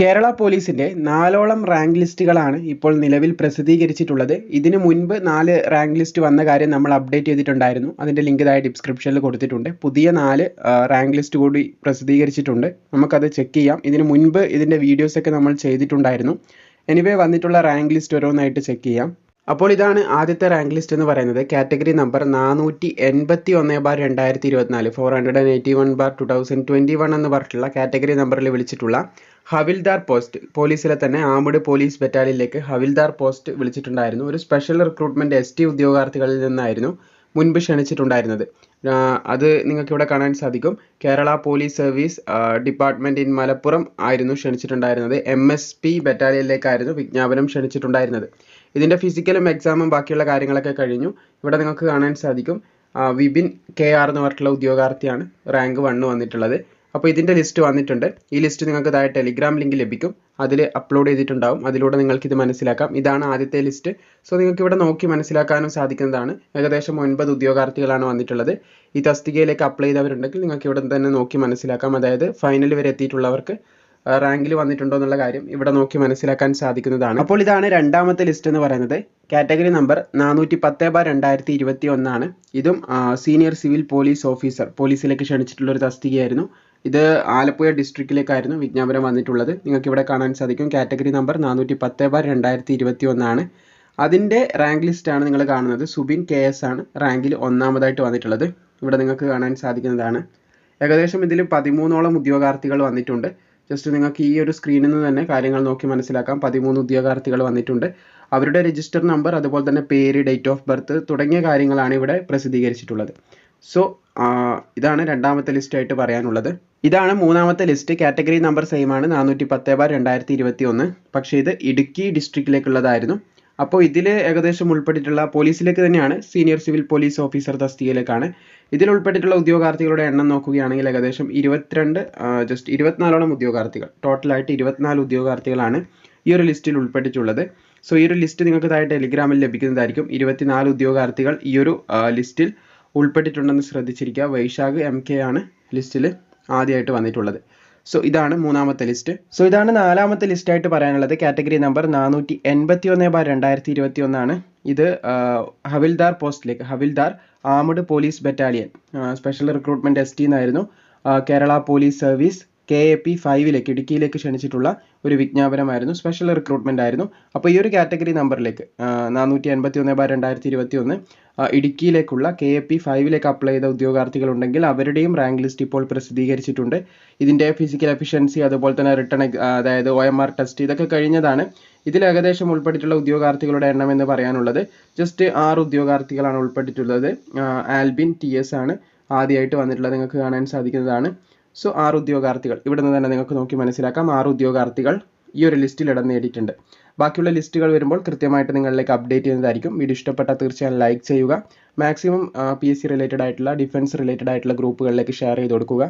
കേരള പോലീസിന്റെ നാലോളം റാങ്ക് ലിസ്റ്റുകളാണ് ഇപ്പോൾ നിലവിൽ പ്രസിദ്ധീകരിച്ചിട്ടുള്ളത്. ഇതിനു മുൻപ് നാല് റാങ്ക് ലിസ്റ്റ് വന്ന കാര്യം നമ്മൾ അപ്ഡേറ്റ് ചെയ്തിട്ടുണ്ടായിരുന്നു. അതിന്റെ ലിങ്ക് താഴെ ഡിസ്ക്രിപ്ഷനിൽ കൊടുത്തിട്ടുണ്ട്. പുതിയ നാല് റാങ്ക് ലിസ്റ്റ് കൂടി പ്രസിദ്ധീകരിച്ചിട്ടുണ്ട്. നമുക്കത് ചെക്ക് ചെയ്യാം. ഇതിനു മുൻപ് ഇതിന്റെ വീഡിയോസ് ഒക്കെ നമ്മൾ ചെയ്തിട്ടുണ്ടായിരുന്നു. എനിവേ വന്നിട്ടുള്ള റാങ്ക് ലിസ്റ്റ് ഓരോന്നായിട്ട് ചെക്ക് ചെയ്യാം. അപ്പോൾ ഇതാണ് ആദ്യത്തെ റാങ്ക് ലിസ്റ്റ് എന്ന് പറയുന്നത്. കാറ്റഗറി നമ്പർ നാനൂറ്റി എൺപത്തി ഒന്ന് ബാർ രണ്ടായിരത്തി ഇരുപത്തിനാല് four hundred and eighty one bar two thousand twenty one എന്ന് പറഞ്ഞിട്ടുള്ള കാറ്റഗറി നമ്പറിൽ വിളിച്ചിട്ടുള്ള ഹവിൽദാർ പോസ്റ്റ് പോലീസിലെ തന്നെ ആംഡ് പോലീസ് ബറ്റാലിയനിലേക്ക് ഹവിൽദാർ പോസ്റ്റ് വിളിച്ചിട്ടുണ്ടായിരുന്നു. ഒരു സ്പെഷ്യൽ റിക്രൂട്ട്മെന്റ് എസ് ടി ഉദ്യോഗാർത്ഥികളിൽ നിന്നായിരുന്നു മുൻപ് ക്ഷണിച്ചിട്ടുണ്ടായിരുന്നത്. അത് നിങ്ങൾക്ക് ഇവിടെ കാണാൻ സാധിക്കും. Kerala police service department in Malappuram ആയിരുന്നു ക്ഷണിച്ചിട്ടുണ്ടായിരുന്നത്. എം എസ് പി ബറ്റാലിയനിലേക്കായിരുന്നു വിജ്ഞാപനം ക്ഷണിച്ചിട്ടുണ്ടായിരുന്നത്. ഇതിന്റെ ഫിസിക്കലും എക്സാമും ബാക്കിയുള്ള കാര്യങ്ങളൊക്കെ കഴിഞ്ഞു. ഇവിടെ നിങ്ങൾക്ക് കാണാൻ സാധിക്കും. വിപിൻ കെ ആർ എന്ന് പറഞ്ഞിട്ടുള്ള ഉദ്യോഗാർത്ഥിയാണ്. റാങ്ക് വണ്ണ് വന്നിട്ടുള്ളത്. അപ്പോൾ ഇതിന്റെ ലിസ്റ്റ് വന്നിട്ടുണ്ട്. ഈ ലിസ്റ്റ് നിങ്ങൾക്ക് താഴെ ടെലിഗ്രാം ലിങ്ക് ലഭിക്കും. അതിൽ അപ്ലോഡ് ചെയ്തിട്ടുണ്ടാവും. അതിലൂടെ നിങ്ങൾക്ക് ഇത് മനസ്സിലാക്കാം. ഇതാണ് ആദ്യത്തെ ലിസ്റ്റ് സോ നിങ്ങൾക്ക് ഇവിടെ നോക്കി മനസ്സിലാക്കാനും സാധിക്കുന്നതാണ്. ഏകദേശം ഒൻപത് ഉദ്യോഗാർത്ഥികളാണ് വന്നിട്ടുള്ളത്. ഈ തസ്തികയിലേക്ക് അപ്ലൈ ചെയ്തവരുണ്ടെങ്കിൽ നിങ്ങൾക്ക് ഇവിടെ തന്നെ നോക്കി മനസ്സിലാക്കാം. അതായത് ഫൈനൽ വരെ എത്തിയിട്ടുള്ളവർക്ക് റാങ്കിൽ വന്നിട്ടുണ്ടോ എന്നുള്ള കാര്യം ഇവിടെ നോക്കി മനസ്സിലാക്കാൻ സാധിക്കുന്നതാണ്. അപ്പോൾ ഇതാണ് രണ്ടാമത്തെ ലിസ്റ്റ് എന്ന് പറയുന്നത്. കാറ്റഗറി നമ്പർ നാനൂറ്റി പത്ത് ബാർ രണ്ടായിരത്തി ഇരുപത്തി ഒന്നാണ് ഇതും സീനിയർ സിവിൽ പോലീസ് ഓഫീസർ പോലീസിലേക്ക് ക്ഷണിച്ചിട്ടുള്ള ഒരു തസ്തികയായിരുന്നു. ഇത് ആലപ്പുഴ ഡിസ്ട്രിക്റ്റിലേക്കായിരുന്നു വിജ്ഞാപനം വന്നിട്ടുള്ളത്. നിങ്ങൾക്ക് ഇവിടെ കാണാൻ സാധിക്കും. കാറ്റഗറി നമ്പർ നാനൂറ്റി പത്ത് ബാർ രണ്ടായിരത്തി ഇരുപത്തി ഒന്നാണ് അതിന്റെ റാങ്ക് ലിസ്റ്റ് ആണ് നിങ്ങൾ കാണുന്നത്. സുബിൻ കെ എസ് ആണ് റാങ്കിൽ ഒന്നാമതായിട്ട് വന്നിട്ടുള്ളത്. ഇവിടെ നിങ്ങൾക്ക് കാണാൻ സാധിക്കുന്നതാണ്. ഏകദേശം ഇതിൽ പതിമൂന്നോളം ഉദ്യോഗാർത്ഥികൾ വന്നിട്ടുണ്ട്. ജസ്റ്റ് നിങ്ങൾക്ക് ഈ ഒരു സ്ക്രീനിൽ നിന്ന് തന്നെ കാര്യങ്ങൾ നോക്കി മനസ്സിലാക്കാം. പതിമൂന്ന് ഉദ്യോഗാർത്ഥികൾ വന്നിട്ടുണ്ട്. അവരുടെ രജിസ്റ്റർ നമ്പർ അതുപോലെ തന്നെ പേര് ഡേറ്റ് ഓഫ് ബർത്ത് തുടങ്ങിയ കാര്യങ്ങളാണ് ഇവിടെ പ്രസിദ്ധീകരിച്ചിട്ടുള്ളത്. സോ ഇതാണ് രണ്ടാമത്തെ ലിസ്റ്റ് ആയിട്ട് പറയാനുള്ളത്. ഇതാണ് മൂന്നാമത്തെ ലിസ്റ്റ് കാറ്റഗറി നമ്പർ സെയിം ആണ്. നാനൂറ്റി പത്ത് ബാർ രണ്ടായിരത്തി ഇരുപത്തി ഒന്ന് പക്ഷേ ഇത് ഇടുക്കി ഡിസ്ട്രിക്റ്റിലേക്കുള്ളതായിരുന്നു അപ്പോൾ ഇതിൽ ഏകദേശം ഉൾപ്പെട്ടിട്ടുള്ള പോലീസിലേക്ക് തന്നെയാണ് സീനിയർ സിവിൽ പോലീസ് ഓഫീസർ തസ്തികയിലേക്കാണ്. ഇതിൽ ഉൾപ്പെട്ടിട്ടുള്ള ഉദ്യോഗാർത്ഥികളുടെ എണ്ണം നോക്കുകയാണെങ്കിൽ ഏകദേശം ഇരുപത്തിരണ്ട് ജസ്റ്റ് ഇരുപത്തിനാലോളം ഉദ്യോഗാർത്ഥികൾ. ടോട്ടലായിട്ട് ഇരുപത്തിനാല് ഉദ്യോഗാർത്ഥികളാണ് ഈ ഒരു ലിസ്റ്റിൽ ഉൾപ്പെട്ടിട്ടുള്ളത്. സോ ഈ ഒരു ലിസ്റ്റ് നിങ്ങൾക്ക് താഴെ ടെലിഗ്രാമിൽ ലഭിക്കുന്നതായിരിക്കും. ഇരുപത്തിനാല് ഉദ്യോഗാർത്ഥികൾ ഈ ഒരു ലിസ്റ്റിൽ ഉൾപ്പെട്ടിട്ടുണ്ടെന്ന് ശ്രദ്ധിച്ചിരിക്കുക. വൈശാഖ് എം കെ ആണ് ലിസ്റ്റിൽ ആദ്യമായിട്ട് വന്നിട്ടുള്ളത്. സോ ഇതാണ് മൂന്നാമത്തെ ലിസ്റ്റ് സോ ഇതാണ് നാലാമത്തെ ലിസ്റ്റ് ആയിട്ട് പറയാനുള്ളത്. കാറ്റഗറി നമ്പർ നാനൂറ്റി എൺപത്തി ഒന്ന് ബാർ രണ്ടായിരത്തി ഇരുപത്തി ഒന്നാണ് ഇത് ഹവിൽദാർ പോസ്റ്റിലേക്ക് havildar armed police battalion special recruitment S T എന്നായിരുന്നു Kerala police service K A P ഫൈവിലേക്ക് ഇടുക്കിയിലേക്ക് ക്ഷണിച്ചിട്ടുള്ള ഒരു വിജ്ഞാപനമായിരുന്നു സ്പെഷ്യൽ റിക്രൂട്ട്മെന്റ് ആയിരുന്നു. അപ്പോൾ ഈ ഒരു കാറ്റഗറി നമ്പറിലേക്ക് നാനൂറ്റി എൺപത്തി ഒന്ന് ബാർ രണ്ടായിരത്തി ഇരുപത്തി ഒന്ന് ഇടുക്കിയിലേക്കുള്ള കെ എ പി ഫൈവിലേക്ക് അപ്ലൈ ചെയ്ത ഉദ്യോഗാർത്ഥികളുണ്ടെങ്കിൽ അവരുടെയും റാങ്ക് ലിസ്റ്റ് ഇപ്പോൾ പ്രസിദ്ധീകരിച്ചിട്ടുണ്ട്. ഇതിന്റെ ഫിസിക്കൽ എഫിഷ്യൻസി അതുപോലെ തന്നെ റിട്ടേൺ അതായത് ഒ എം ആർ ടെസ്റ്റ് ഇതൊക്കെ കഴിഞ്ഞതാണ്. ഇതിൽ ഏകദേശം ഉൾപ്പെട്ടിട്ടുള്ള ഉദ്യോഗാർത്ഥികളുടെ എണ്ണം എന്ന് പറയാനുള്ളത് ജസ്റ്റ് ആറ് ഉദ്യോഗാർത്ഥികളാണ് ഉൾപ്പെട്ടിട്ടുള്ളത്. ആൽബിൻ ടി എസ് ആണ് ആദ്യമായിട്ട് വന്നിട്ടുള്ളത് നിങ്ങൾക്ക് കാണാൻ സാധിക്കുന്നതാണ്. സോ ആറ് ഉദ്യോഗാർത്ഥികൾ. ഇവിടെ നിന്ന് തന്നെ നിങ്ങൾക്ക് നോക്കി മനസ്സിലാക്കാം. ആറ് ഉദ്യോഗാർത്ഥികൾ ഈ ഒരു ലിസ്റ്റിൽ ഇടം നേടിയിട്ടുണ്ട്. ബാക്കിയുള്ള ലിസ്റ്റുകൾ വരുമ്പോൾ കൃത്യമായിട്ട് നിങ്ങളിലേക്ക് അപ്ഡേറ്റ് ചെയ്യുന്നതായിരിക്കും. വീഡിയോ ഇഷ്ടപ്പെട്ടാൽ തീർച്ചയായും ലൈക്ക് ചെയ്യുക. Maximum P S C related ആയിട്ടുള്ള ഡിഫൻസ് റിലേറ്റഡ് ആയിട്ടുള്ള ഗ്രൂപ്പുകളിലേക്ക് ഷെയർ ചെയ്ത് കൊടുക്കുക.